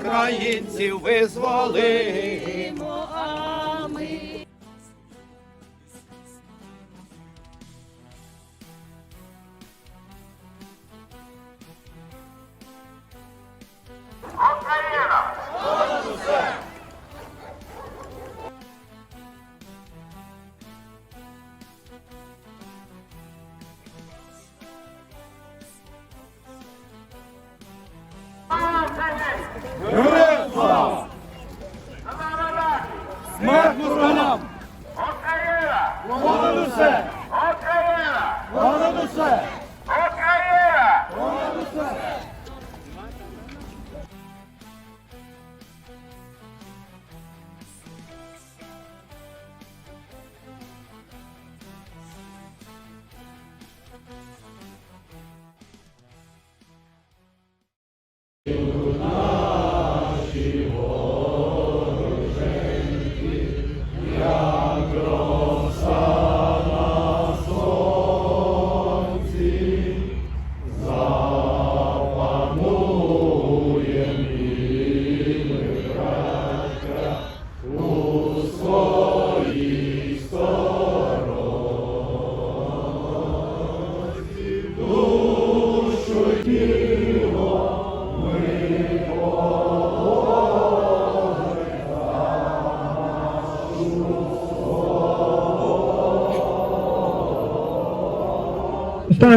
Українців визволимо. Братів українців визволи. Смерть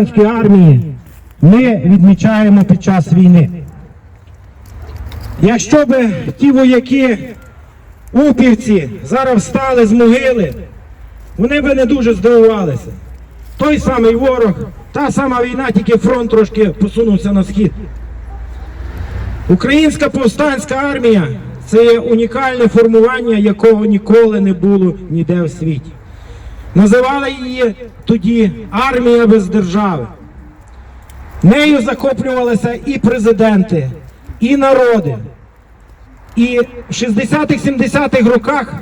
повстанської армії ми відмічаємо під час війни. Якщо би ті вояки, упівці, зараз встали з могили, вони би не дуже здивувалися. Той самий ворог, та сама війна, тільки фронт трошки посунувся на схід. Українська повстанська армія це унікальне формування, якого ніколи не було ніде в світі. Називали її тоді армія без держави. Нею захоплювалися і президенти, і народи. І в 60-х-70-х роках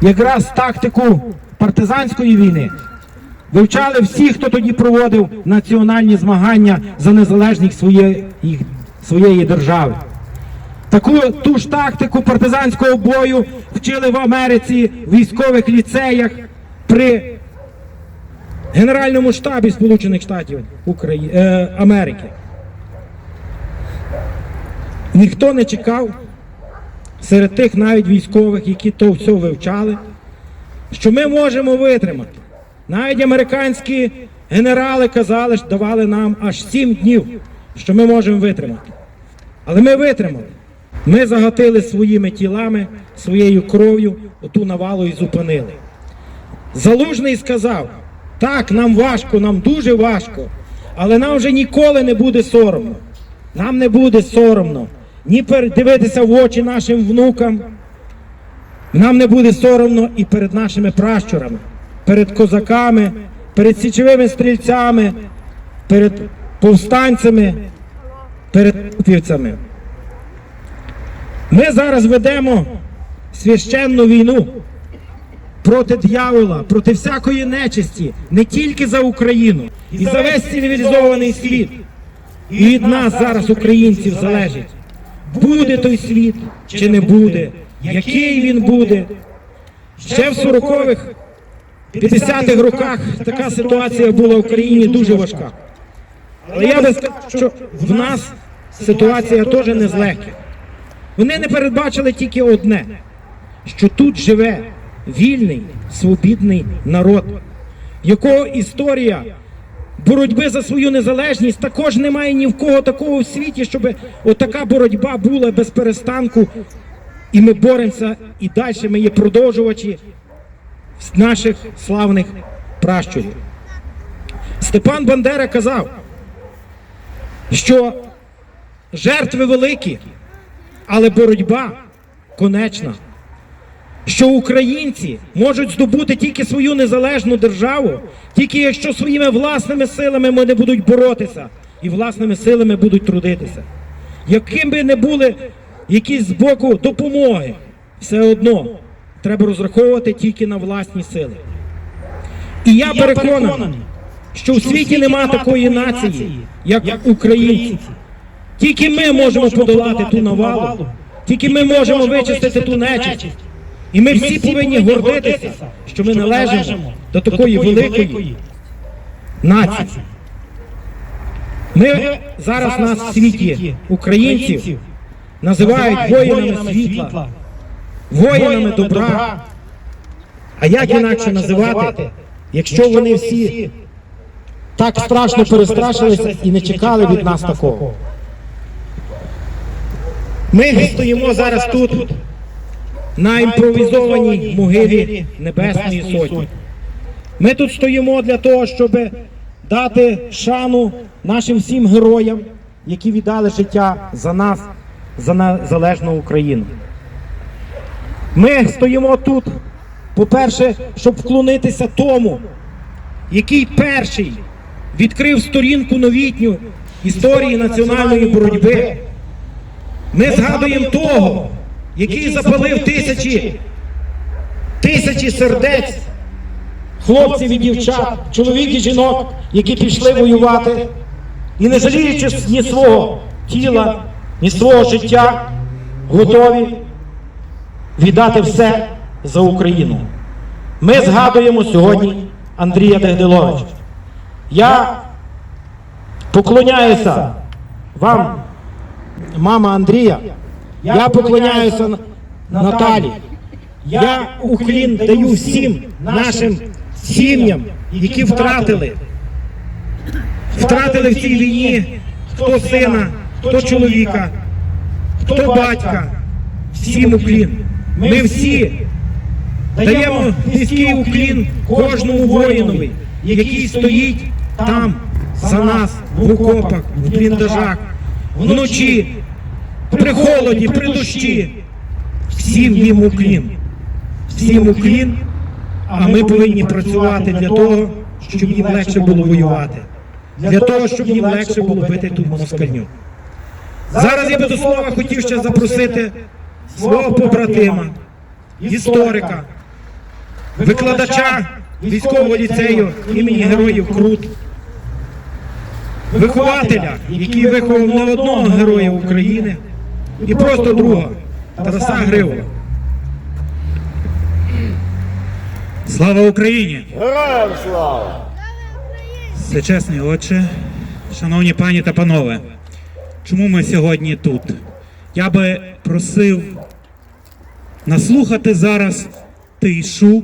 якраз тактику партизанської війни вивчали всі, хто тоді проводив національні змагання за незалежність своєї, своєї держави. Таку ту ж тактику партизанського бою вчили в Америці, в військових ліцеях при Генеральному штабі Сполучених Штатів Украї... е, Америки. Ніхто не чекав серед тих навіть військових, які то все вивчали, що ми можемо витримати. Навіть американські генерали казали, що давали нам аж сім днів, що ми можемо витримати. Але ми витримали. Ми загатили своїми тілами, своєю кров'ю оту навалу і зупинили. Залужний сказав: так, нам важко, нам дуже важко, але нам вже ніколи не буде соромно. Нам не буде соромно ні дивитися в очі нашим внукам. Нам не буде соромно і перед нашими пращурами, перед козаками, перед січовими стрільцями, перед повстанцями, перед півцями. Ми зараз ведемо священну війну проти дьявола, проти всякої нечисті, не тільки за Україну, і за весь цивілізований світ. І від нас зараз, українців, залежить, буде той світ чи не буде, який він буде. Ще в 40-х, 50-х роках така ситуація була в Україні дуже важка. Але я би сказав, що в нас ситуація теж не з легких. Вони не передбачили тільки одне, що тут живе вільний, свобідний народ, якого історія боротьби за свою незалежність також немає ні в кого такого в світі, щоб отака боротьба була без перестанку. І ми боремося, і далі ми є продовжувачі наших славних пращурів. Степан Бандера казав, що жертви великі, але боротьба конечна. Що українці можуть здобути тільки свою незалежну державу, тільки якщо своїми власними силами вони будуть боротися і власними силами будуть трудитися. Яким би не були якісь з боку допомоги, все одно треба розраховувати тільки на власні сили. І я переконаний, що в світі нема такої нації, як українці. Тільки ми можемо подолати ту навалу, тільки ми можемо вичистити ту нечисть. І ми всі повинні гордитися, що ми належимо до такої великої нації. Ми зараз нас в світі українців називають воїнами світла, воїнами добра. А як інакше називати, якщо вони всі так страшно перестрашилися і не чекали від нас такого? Ми стоїмо зараз тут, на імпровізованій могилі Небесної Сотні. Ми тут стоїмо для того, щоб дати шану нашим всім героям, які віддали життя за нас, за незалежну Україну. Ми стоїмо тут, по-перше, щоб вклонитися тому, який перший відкрив сторінку новітню історії національної боротьби. Ми згадуємо того, який запалив тисячі, тисячі сердець хлопців і дівчат, чоловік і жінок, які пішли воювати, і не жаліючи ні свого тіла, ні свого життя, готові віддати все за Україну. Ми згадуємо сьогодні Андрія Дегдиловича. Я поклоняюся вам, мама Андрія. Я поклоняюся Наталі. Я уклін даю всім нашим сім'ям, які втратили. Втратили в цій війні хто сина, хто чоловіка, хто батька. Всім уклін. Ми всі даємо низький уклін кожному воїнові, який стоїть там за нас в окопах, в бліндажах, вночі, при холоді, при дощі. Всім їм уклін. Всім уклін, а ми повинні працювати для того, щоб їм легше було воювати. Для того, щоб їм легше було бити ту москальню. Зараз я би до слова хотів ще запросити свого побратима, історика, викладача військового ліцею імені Героїв Крут, вихователя, який виховав не одного героя України і просто друга Тараса Гривова. Слава Україні! Героям слава! Всечесний Отче, шановні пані та панове, чому ми сьогодні тут? Я би просив наслухати зараз тишу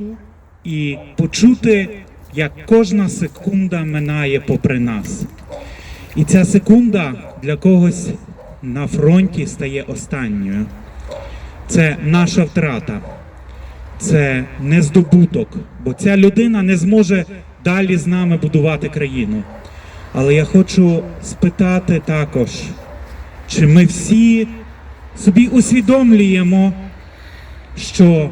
і почути, як кожна секунда минає попри нас. І ця секунда для когось на фронті стає останньою. Це наша втрата це не здобуток, бо ця людина не зможе далі з нами будувати країну. Але я хочу спитати також, чи ми всі собі усвідомлюємо, що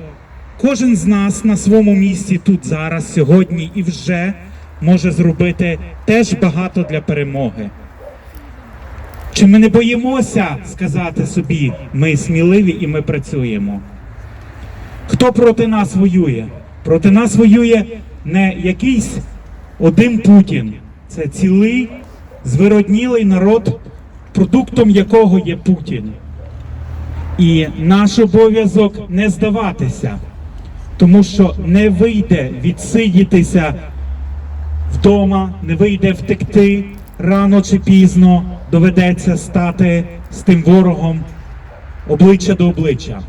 кожен з нас на своєму місці тут зараз, сьогодні і вже може зробити теж багато для перемоги. Чи ми не боїмося сказати собі, ми сміливі і ми працюємо? Хто проти нас воює? Проти нас воює не якийсь один Путін. Це цілий звироднілий народ, продуктом якого є Путін. І наш обов'язок не здаватися, тому що не вийде відсидітися вдома, не вийде втекти рано чи пізно, доведеться стати з тим ворогом обличчя до обличчя.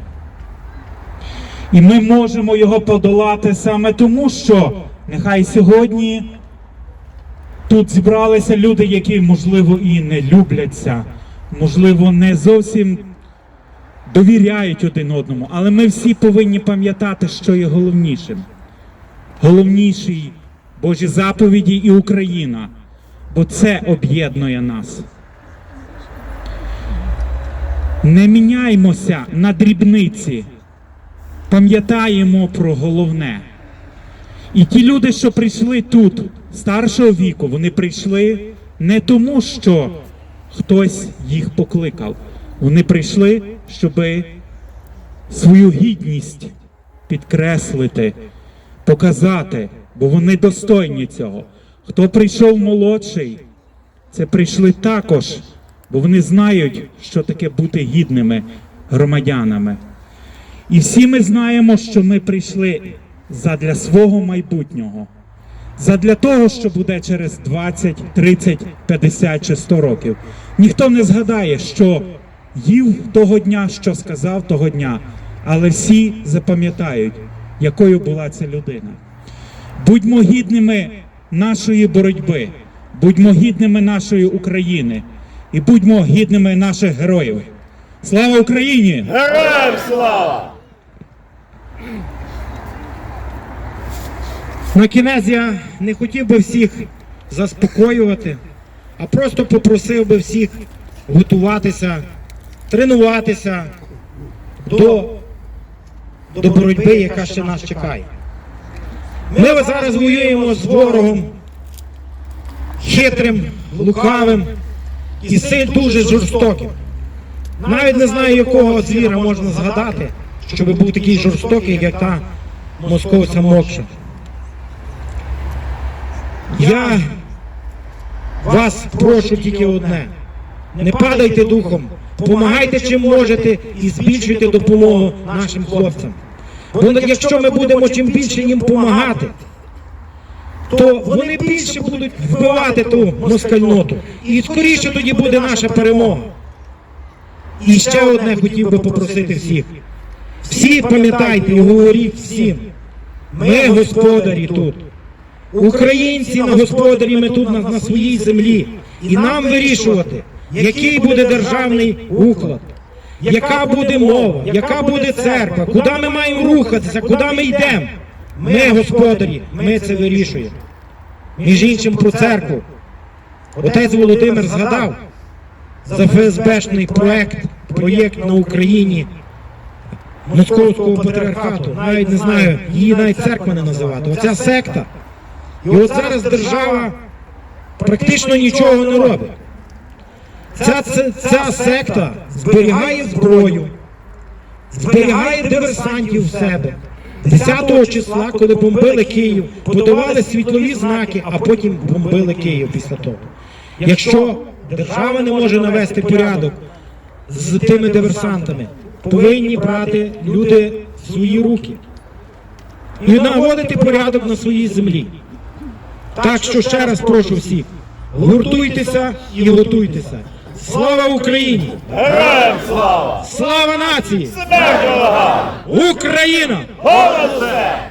І ми можемо його подолати саме тому, що нехай сьогодні тут зібралися люди, які, можливо, і не любляться, можливо, не зовсім довіряють один одному, але ми всі повинні пам'ятати, що є головнішим. Головніший Божі заповіді і Україна, бо це об'єднує нас. Не міняймося на дрібниці пам'ятаємо про головне. І ті люди, що прийшли тут, старшого віку, вони прийшли не тому, що хтось їх покликав. Вони прийшли, щоби свою гідність підкреслити, показати, бо вони достойні цього. Хто прийшов молодший, це прийшли також, бо вони знають, що таке бути гідними громадянами. І всі ми знаємо, що ми прийшли задля свого майбутнього, задля того, що буде через 20, 30, 50 чи 100 років. Ніхто не згадає, що їв того дня, що сказав того дня, але всі запам'ятають, якою була ця людина. Будьмо гідними нашої боротьби, будьмо гідними нашої України і будьмо гідними наших героїв. Слава Україні! Героям слава! На кінець я не хотів би всіх заспокоювати, а просто попросив би всіх готуватися, тренуватися до, до боротьби, яка ще нас чекає. Ми зараз воюємо з ворогом хитрим, лукавим і силь дуже жорстоким. Навіть не знаю, якого звіра можна згадати, щоб був такий жорстокий, як та московська мокша. Я вас прошу тільки одне. Не падайте духом, допомагайте чим можете і збільшуйте допомогу нашим хлопцям. Бо якщо ми будемо чим більше їм допомагати, то вони більше будуть вбивати ту москальноту. І скоріше тоді буде наша перемога. І ще одне хотів би попросити всіх. Всі пам'ятайте і говоріть всім. Ми господарі тут. Українці на господарі ми тут на, на своїй землі. І нам вирішувати, який буде державний уклад, яка буде мова, яка буде церква, куди ми маємо рухатися, куди ми йдемо. Ми господарі, ми це вирішуємо. Між іншим про церкву. Отець Володимир згадав за ФСБшний проект, проєкт на Україні Московського патріархату. Навіть не знаю, її навіть церква не називати. Оця секта. І от зараз держава практично нічого не робить. Ця, ця, ця секта зберігає зброю, зберігає диверсантів в себе. 10 числа, коли бомбили Київ, подавали світлові знаки, а потім бомбили Київ після того. Якщо держава не може навести порядок з тими диверсантами, повинні брати люди в свої руки і наводити порядок на своїй землі. Так що ще раз прошу всіх, гуртуйтеся і готуйтеся. Слава Україні! Героям слава! Слава нації! Смерть ворогам! Україна! Все!